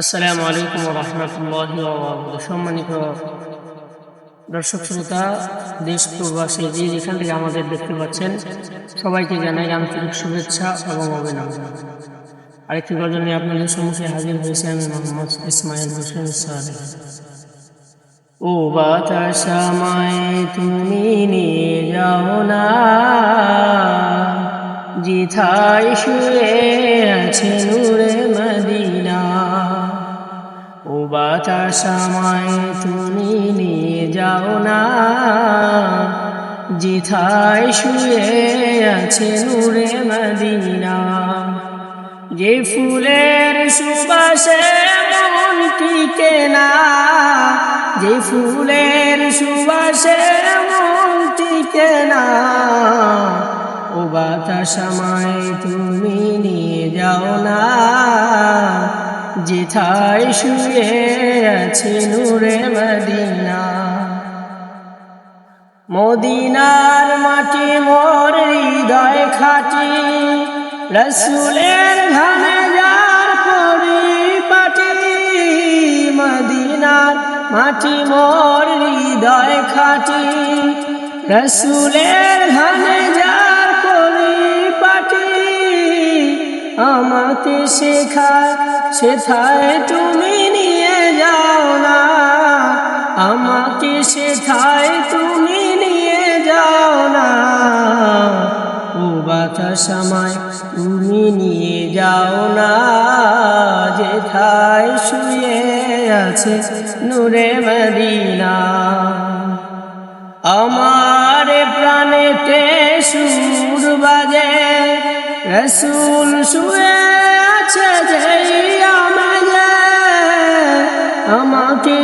আসসালামু আলাইকুম রহমতুল্লাহ সম্মানিত দর্শক শ্রোতা, দেশ প্রবাসী যে যেখান থেকে আমাদের দেখতে পাচ্ছেন, সবাইকে জানাই আন্তরিক শুভেচ্ছা এবং অভিনন্দন। আরেকটি গজল নিয়ে আপনাদের সম্মুখে হাজির হয়েছে আমি মোহাম্মদ ইসমাইল হোসেন স্যার ও বাতাসামায় তুমি নিয়ে যাও না। জিথায় শুয়ে আছে ও বাতাসামায় তুমি নিয়ে যাও না। জিথায় শুয়ে আছে নূরে মদিনা। যে ফুলের সুবাসে মন টিকে না। যে ফুলের সুবাসে মন টিকে না। ও বাতাসামায় তুমি নিয়ে যাও না। যেথায় শুয়ে আছে নূরে মদিনা। মদিনার মাটি মোর হৃদয় খাটি, রসুলের ঘামে যার পরিপাটি। মদিনার মাটি মোর হৃদয় খাটি, রসুলের ঘামে যার পরিপাটি। আমাকে শেখায় সেথায় তুমি নিয়ে যাও না। আমাকে সেথায় তুমি নিয়ে যাও না। ও বাতাসামায় তুমি নিয়ে যাও না। যেথায় শুয়ে আছে নূরে মদিনা। আমার প্রাণেতে সুর বাজে। রসুল শুয়ে আছে